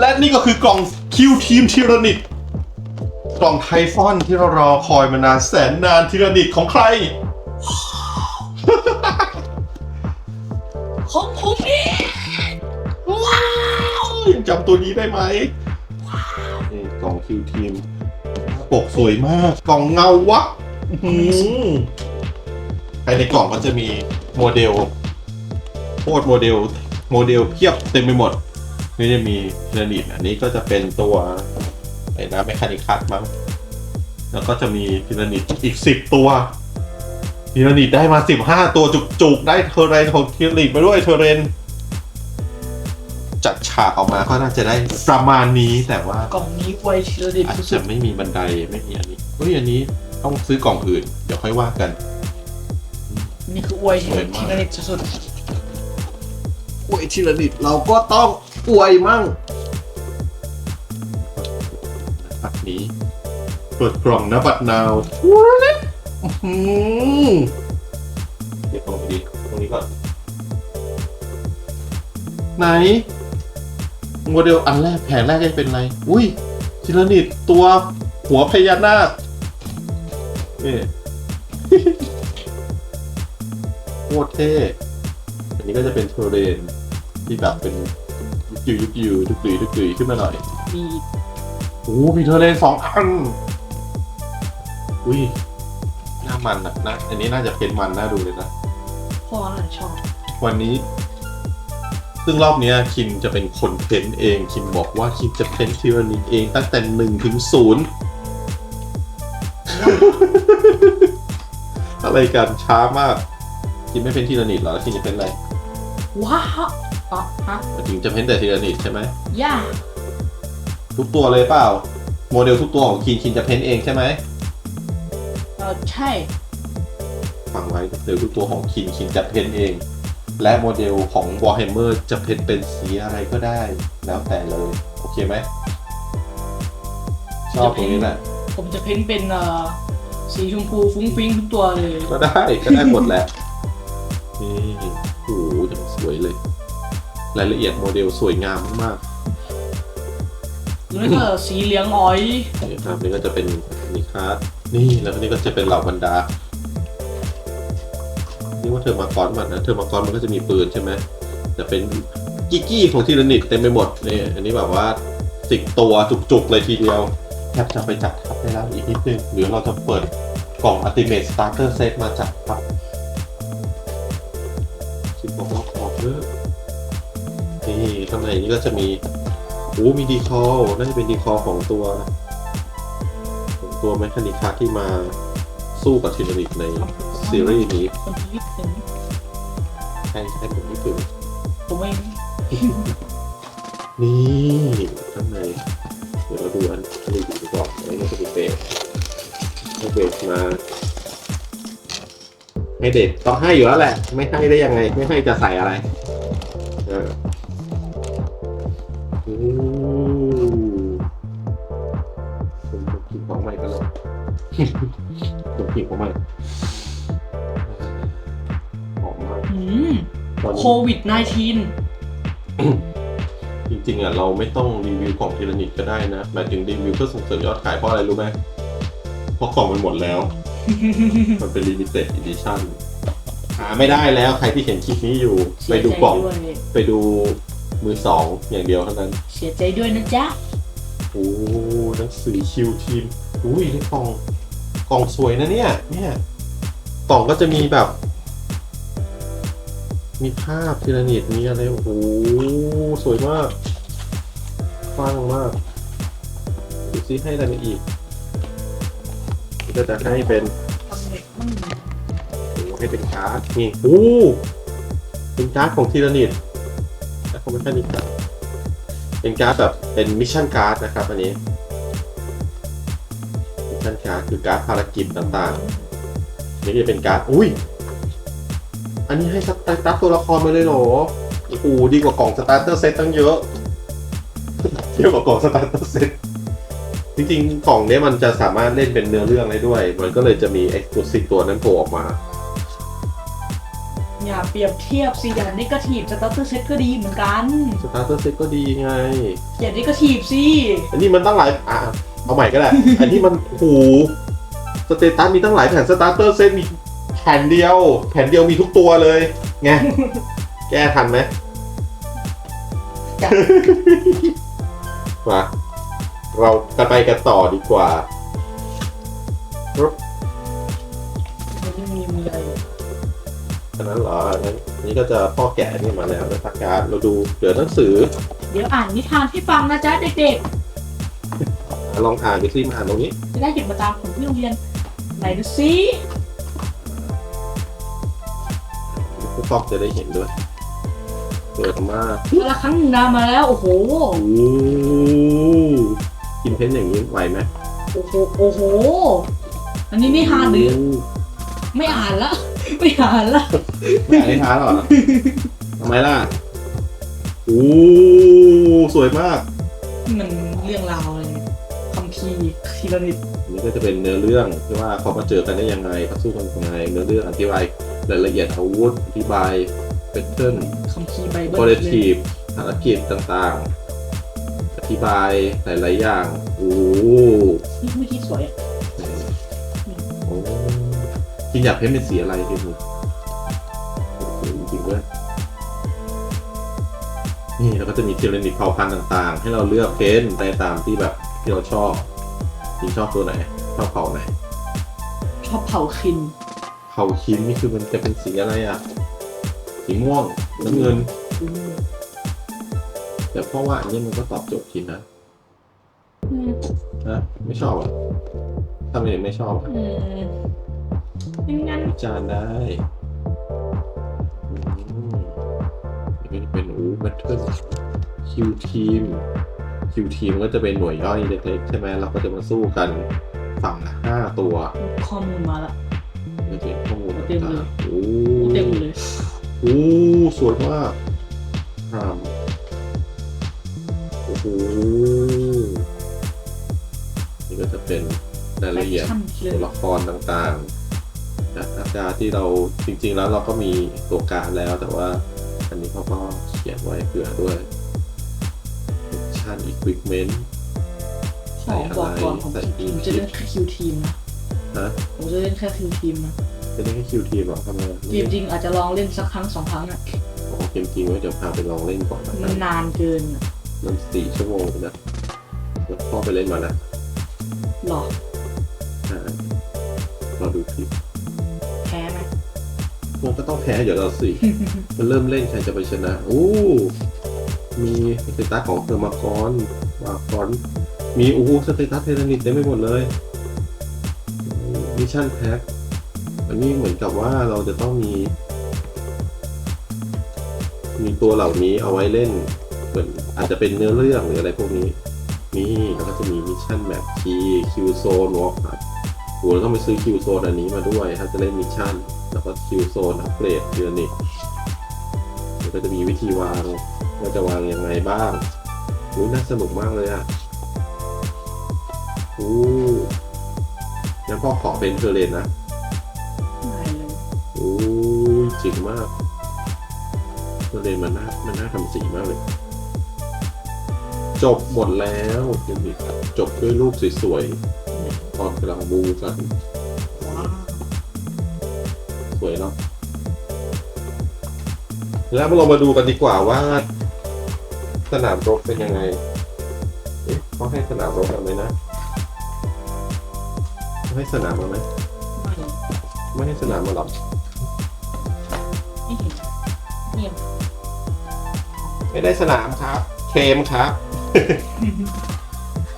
และนี่ก็คือกล่องคิวทีมทีรนิตกล่องไทฟอนที่เรารอคอยมานานแสนนานทีรนิตของใคร ของผมเองว้าวยังจำตัวนี้ได้ไหมนี่กล่องคิวทีมปกสวยมากกล่องเงาวับอื้อหือภายในกล่องก็จะมีโมเดลโคตรโมเดล โมเดลเพียบเต็มไปหมด นี่จะมีพีระมิดอันนี้ก็จะเป็นตัวไอ้นะแมคคานิคัสมั้งแล้วก็จะมีพีระมิดอีกสิบตัวพีระมิดได้มาสิบห้าตัวจุกๆ ได้เทอร์เรนของพีระมิดมาด้วยเทอร์เรน จัดฉากออกมาก็น่าจะได้ประมาณนี้แต่ว่ากล่องนี้ไวชิลดิตอาจสุจะดไม่มีบันไดไม่มีอันนี้เฮ้ยอันนี้ต้องซื้อกล่องอื่น เดี๋ยวค่อยว่ากันๆนี่คือไวชิลดิตสุดอวยทีละนิดเราก็ต้อง อวยมั่งบัดนี้ เปิดกล่องนะบัดนาวอื้อหือเดี๋ยวตรงนี้ตรงนี้ก่อนไหน โมเดลอันแรกแผงแรกจะเป็นอะไร อุ้ยทีละนิดตัวหัวพญานาคนี่โคตรเท่ อันนี้ก็จะเป็นเทอร์เรนที่แบบเป็น ยุยูยุกยูดุกดุยดุกดุยขึ้นมาหน่อยมีโอ้มีเทอร์เรนสองอันอุ้ยหน้ามันอะนะอันนี้น่าจะเป็นมันน่าดูเลยนะพ่อน่ะชอบวันนี้ ซึ่งรอบเนี้ยคิมจะเป็นคนเพ้นเอง คิมบอกว่าคิมจะเพ้นทีรานิดเองตั้งแต่หนึ่งถึงศูนย์อะไรกันช้ามากคิมไม่เป็นทีรานิดเหรอแล้วคิมจะเป็นอะไรว้าว อ๋อฮะคิมจะเพ้นแต่ทีรานิดใช่ไหมย่าทุกตัวเลยเปล่า โมเดลทุกตัวของคินคินจะเพ้นเองใช่ไหมเออใช่ฟังไว้โมเดลทุกตัวของคินคินจะเพ้นเอง และโมเดลของ Warhammer จะเพ้นเป็นสีอะไรก็ได้ แล้วแต่เลย โอเคไหมชอบตรงนี้แหละผมจะเพ้นเป็นเอ่อสีชมพูฟุ้งฟิ้งทุกตัวเลย ก็ได้ก็ได้หมดแหละนี่โอ้โหยังสวยเลย รายละเอียดโมเดลสวยงามมากหรือไม่ก็สีเหลืองอ๋อยๆนี่ครับนี่ก็จะเป็นนิคาร์ดนี่แล้วก็นี่ก็จะเป็นเหล่าบรรดา นี่ว่าเธอมากอนมันนะเธอมากอนมันก็จะมีปืนใช่ไหมแต่เป็นกิกกี้ของทีละนิดเต็มไปหมดนี่อันนี้แบบว่าสิบตัวจุกๆเลยทีเดียวแทบจะไปจัดทับได้แล้วอีกนิดนึงหรือเราจะเปิดกล่อง Ultimate Starter Set มาจัดทับสิบ นี้ก็จะมีโอ้มีดีคอลน่าจะเป็นดีคอลของตัวของตัวแมคคานิคาที่มาสู้กับทีละนิดในซีรีส์นี้ใช่ใช่ผมไม่ถึงผมเองนี่ข้างในเดี๋ยวเราดูอันนี้ดูดีกว่าอันนี้ก็จะเป็นเบสเบสมาให้เด็กต้องให้อยู่แล้วแหละ ไม่ให้ได้ยังไง ไม่ให้จะใส่อะไร ผมกินของใหม่หอมมากอืมตอนนี้โควิด -19 จริงๆอะเราไม่ต้องรีวิวของทีละนิดก็ได้นะหมายถึงรีวิวเพื่อส่งเสริมยอดขายเพราะอะไรรู้ไหมเพราะของมันหมดแล้ว มันเป็น limited edition หาไม่ได้แล้วใครที่เห็นคลิปนี้อยู่ ไปดูกล่องเสียใจด้วยไปดูมือสองอย่างเดียวเท่านั้น เสียใจด้วยนะจ๊ะ โอ้หนังสือคิวทีมอุ้ยได้กล่อง กล่องสวยนะเนี่ย เนี่ยกล่องก็จะมีแบบ มีภาพทีละนิดมีอะไร โอ้โห สวยมากฟังมากดูซิให้อะไรมาอีกนี่ก็จะให้เป็นโอ้โหให้เป็นการ์ด นี่ โอ้เป็นการ์ดของทีละนิดแต่เขาไม่ใช่นี่ครับเป็นการ์ดแบบเป็นมิชชั่นการ์ดนะครับ อันนี้ ชชั่นการ์ดคือการ์ดภารกิจต่างๆนี่จะเป็นการ์ดอุ้ย อันนี้ให้สตาร์ตัตัวละครมาเลยเหรอโอ้โหดีกว่ากล่องสตาร์เตอร์เซตตั้งเยอะเทียบกับกล่องสตาร์เตอร์เซตจริงๆ กล่องเนี้ยมันจะสามารถเล่นเป็นเนื้อเรื่องได้ด้วย มันก็เลยจะมีเอ็กซ์คลูซีฟตัวนั้นโผล่ออกมานอย่าเปรียบเทียบสิอย่างนิเกทีฟสตาร์เตอร์เซตก็ดีเหมือนกันสตาร์เตอร์เซ็ตก็ดีไง อย่านิเกทีฟสิอันนี้มันตั้งหลายอะ เอาใหม่ก็ได้ อันนี้มันโหสเตตัสมีตั้งหลายแผ่นสตาร์เตอร์เซตมีแผ่นเดียว แผ่นเดียวมีทุกตัวเลยไงแก้ทันไหมจ้ะมาเรากันไปกันต่อดีกว่าไม่มีมีอะไรอันนั้นเหรออันนั้นอันนี้ก็จะพ่อแกะนี่มาแล้วในทักการเราดูเหลือหนังสือ เดี๋ยวอ่านนิทานให้ฟังนะจ๊ะเด็ก ลองอ่านดูซิมาอ่านตรงนี้ๆจะได้เห็นประจำของที่โรงเรียนไหนดูสิผู้ฟอกจะได้เห็นด้วยเปิดมากเวลาครั้งหนึ่งนานมาแล้ว โอ้โหโอ้กินเพชรอย่างนี้ไหวไหมโอ้โหโอ้โห อันนี้ไม่ฮานหรือไม่อ่านละ ไม่อ่านละ ไม่อ่านนิทานหรอทำไมล่ะโอ้สวยมาก มันเรื่องราวอะไร เนี่ยคัมภีร์ทีละนิดอันนี้ก็จะเป็นเนื้อเรื่องที่ว่าเขามาเจอกันได้ยังไงเขาสู้กันยังไงเนื้อเรื่องอธิบายรายละเอียดอาวุธอธิบายเป็นเทิร์นคัมภีร์ไบเบิลโ o เลทีฟภารกิจต่างๆ อธิบายหลายๆอย่างโอ้นี่เมื่อกี้สวยอะโหจริงอยากเพ้นเป็นสีอะไรดีมึงโอ้โหจริงๆด้วยนี่เราก็จะมีทีละนิดเผ่าพันธุ์ต่างๆ ให้เราเลือกเพ้นไปตามที่แบบที่เราชอบจ ริงชอบตัวไหน ชอบเผ่าไหน ชอบเผาคิน เผ่าคิมนี่คือมันจะเป็นสีอะไรอะ สีม่วง น้ำเงินอืมแต่เพราะว่าอันนี้มันก็ตอบโจทย์คินนะอืมนะไม่ชอบอะถ้าไม่ไม่ชอบอะอืมยังงั้นวิจารณ์ได้อืมนี่ก็จะเป็นอูแบทเทิลคิวทีม คิวทีมก็จะเป็นหน่วยย่อยเล็กๆ ใช่ไหมเราก็จะมาสู้กันฝั่งละห้าตัวข้อมูลมาละก็จะเป็นข้อมูลเต็มเลต่างยๆโอ้เต็มเลยโอ้สวยมากรามโอ้โหนี่ก็จะเป็นรายละเอียดแฟชั่นเลตัวยละครต่างๆนะอาจารย์ที่เราจริง ๆ แล้วเราก็มีตัวการแล้วแต่ว่า อันนี้เขาก็เขียนไว้เผื่อด้วย ชั่นอุปกรณ์สองบอกก่อนผมใส่คิวทีมใส่จะเล่นแค่คิวทีมนะนะผมจะเล่นแค่คิวทีมนะจะได้แค่คิวทีมหรอทำไมเกมจริงอาจจะลองเล่นสักครั้งสองครั้งอะโอ้เกมจริงไว้เดี๋ยวพาไปลองเล่นก่อนนะคมัรันบนานเกินอะมันสี่ชั่วโมงเลยนะเดี๋ยวพ่อไปเล่นมานะหรออ่าเราดูคลิปแพ้ไหมมันก็ต้องแพ้เดี๋ยวเราสิ มันเริ่มเล่นใครจะไปชนะ โอ้ มีสเตตัสของเทอร์มากรวากรมีโอ้โหสเตตัสเทเลนิตเต็มไปหมดเลยมิชชั่นแพ็คอันนี้เหมือนกับว่าเราจะต้องมี มีตัวเหล่านี้เอาไว้เล่นเหมือนอาจจะเป็นเนื้อเรื่องหรืออะไรพวกนี้ นี่แล้วก็จะมีมิชชั่นแบบคีคิวโซนวอล์กครับโหเราต้องไปซื้อคิวโซนอันนี้มาด้วย ถ้าจะเล่นมิชชั่น แล้วก็คิวโซนอัปเกรดเดือนนี้แล้วก็จะมีวิธีวาง ว่าจะวางยังไงบ้างอุ้ยน่าสนุกมากเลยอะอู้งั้นพ่อขอเป็นเทอร์เลนนะไม่เลยอู้ยจริงมากเทอร์เลนมันน่ามันน่าทำสีมากเลย จบหมดแล้วเดี๋ยวนี้จบด้วยรูปสวยๆตอนกำลังบูกันว้าวสวยเนาะแล้วเรามาดูกันดีกว่าว่า สนามรบเป็นยังไง เอ๊ะเขาให้สนามรบกันไหมนะเขาให้สนามมาไหมไม่ไม่ให้สนามมาหรอกไม่เห็นเงียบไม่ได้สนามครับ เคลมครับ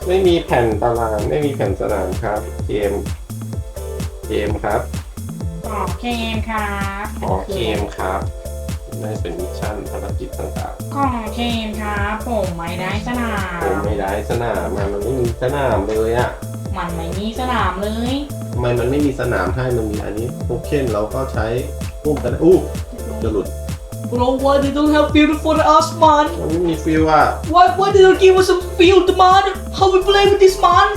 ไม่มีแผ่นตาราง ไม่มีแผ่นสนามครับเกมเกมครับ ขอเกมครับ ขอเกมครับ ได้เป็นมิชชั่นภารกิจต่างๆขอเกมครับผมไม่ได้สนามผมไม่ได้สนามอะมันไม่มีสนามเลยอะมันไม่มีสนามเลยทำไมมันไม่มีสนามให้มันมีอันนี้โทเค็นเราก็ใช้ร่วมกันได้อู้จะหลุด Bro why they don't have field for us man มันไม่มีฟิลอะ why why they don't give us some field man how we play with this man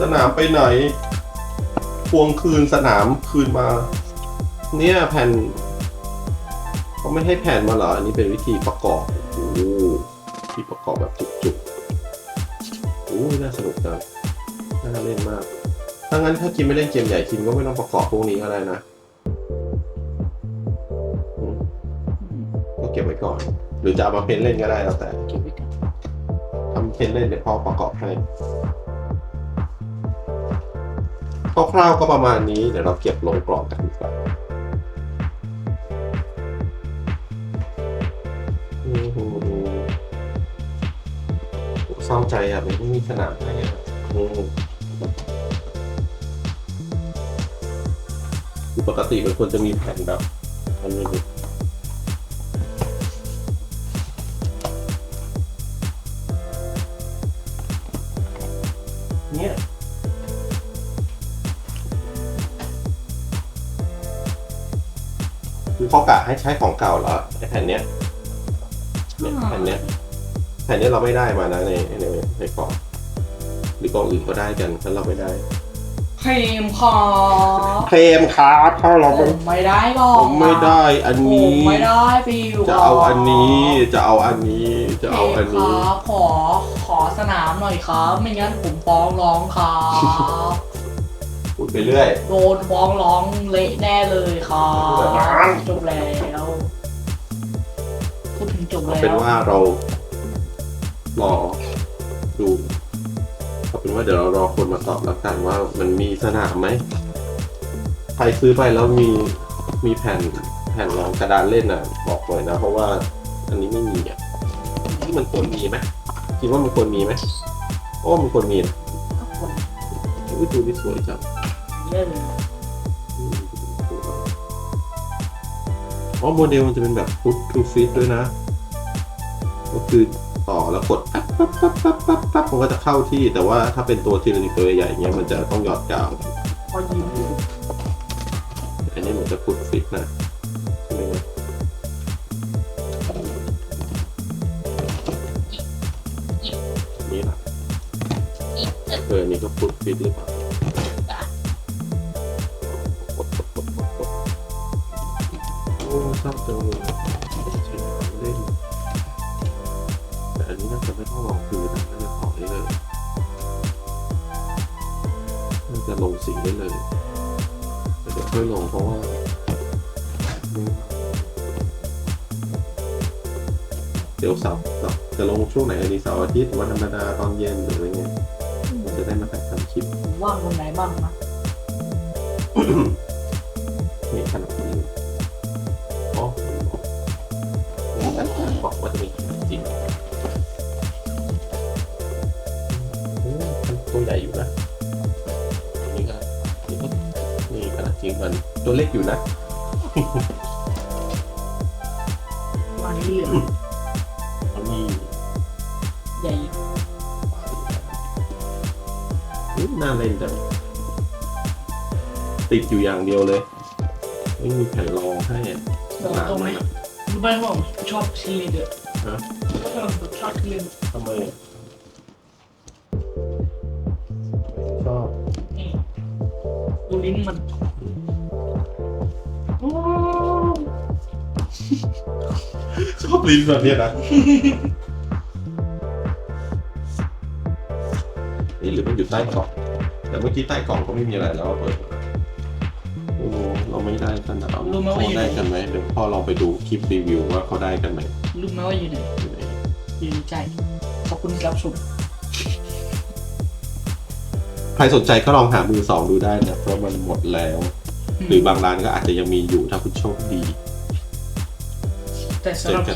สนามไปไหนทวงคืนสนามคืนมา เนี่ยแผ่นเขาไม่ให้แผ่นมาเหรอ อันนี้เป็นวิธีประกอบโอ้โหวิธีประกอบแบบจุกๆโอ้น่าสนุกจังน่าเล่นมาก ถ้างั้นถ้าคิมไม่เล่นเกมใหญ่คิมก็ไม่ต้องประกอบพวกนี้ก็ได้นะ ก็เก็บไว้ก่อน หรือจะเอามาเพ้นเล่นก็ได้แล้วแต่เก็บไว้ก่อนทำเพ้นเล่นเดี๋ยวพ่อประกอบให้คร่าวๆก็ประมาณนี้ เดี๋ยวเราเก็บลงกล่องกันดีกว่า เศร้าใจอะไม่มีสนามให้อะอืมคือปกติมันควรจะมีแผ่นแบบอันนี้ดูเนี่ยคือเขากะให้ใช้ของเก่าเหรอไอแผ่นเนี้ยเนี่ยแผ่นเนี้ย แผ่นเนี้ยเราไม่ได้มานะในในในกล่องหรือกล่องอื่นก็ได้กันถ้าเราไม่ได้เพลมคอเคลมครับถ้าเราผไม่มไม่ได้หรอกผมไม่ได้อันผมนี้ไม่ได้ฟิวจะเอาอันนี้จะเอาอันนี้จะเอาอันเพลนี้มครับขอขอสนามหน่อยครับ ไม่งั้นผมฟ้องร้องครับ พูดไปเรื่อย โดนฟ้องร้องเละแน่เลยครับแบบนั้นจบแล้วพูดถึงจบเอาแล้ว เป็นว่าเรา รอดูเอาเป็นว่าเดี๋ยวเรารอคนมาตอบแล้วกันว่ามันมีสนามไหมใครซื้อไปแล้วมีมีแผ่นแผ่นรองกระดานเล่นอะ บอกหน่อยนะ เพราะว่าอันนี้ไม่มีอะที่มันควรมีไหมคิดว่ามันควรมีไหมโอ้มันควรมีนะก็คนอุ๊ยดูดิสวยจังเยอะเลยอืมอ๋อโมเดลมันจะเป็นแบบ put to fit ด้วยนะ ก็คือ ต่อแล้วกดปั๊บปั๊บปั๊บปั๊บปั๊บปั๊บมันก็จะเข้าที่ แต่ว่าถ้าเป็นตัวทีละนิตัวใหญ่ๆเงี้ยมันจะต้องหยอดกาวพอยิ้มอันนี้มันจะ put fit นะใช่ไหมเนี่ยนี่ล่ะเออนี่ก็ put fit หรือเปล่าโอ้ชอบจังเลย แต่อันนี้น่าจะไม่ต้องลองคืนนะน่าจะต่อได้เลยน่าจะลงสีได้เลยแต่เดี๋ยวค่อยลงเพราะว่าอืมเดี๋ยวเสาร์เสาร์จะลงช่วงไหนอันนี้เสาร์อาทิตย์วันธรรมดาตอนเย็นหรืออะไรเงี้ยมันจะได้มาถ่ายทำคลิปว่างวันไหนบ้างนะมีขนาดนี้อ๋อมีขนาดบอกว่าจะมีจริง มันตัวเล็กอยู่นะวันนี้เหลืออันนี้ใหญ่อุ๊ยน่าเล่นจังติดอยู่อย่างเดียวเลย ไม่มีแผ่นรองให้อะตรงตรงไหมรู้ไหมว่าผมชอบซีรีส์เดือดฮะผมชอบซีรีส์ทำไมอะชอบนี่ดูลิ้นมัน ชอบลิ้นแบบเนี้ยนะนี่หรือมันอยู่ใต้กล่อง แต่เมื่อกี้ใต้กล่องก็ไม่มีอะไรแล้วอะเปิดมาโอ้เราไม่ได้กันนะเรารู้ไหมว่าอยู่ไหน ได้กันไหมเดี๋ยวพ่อลองไปดูคลิปรีวิวว่าเขาได้กันไหมรู้ไหมว่าอยู่ไหน อยู่ไหนอยู่ในใจ ขอบคุณที่รับชมใครสนใจก็ลองหามือสองดูได้นะเพราะมันหมดแล้ว หรือบางร้านก็อาจจะยังมีอยู่ถ้าคุณโชคดี แต่สำหรับค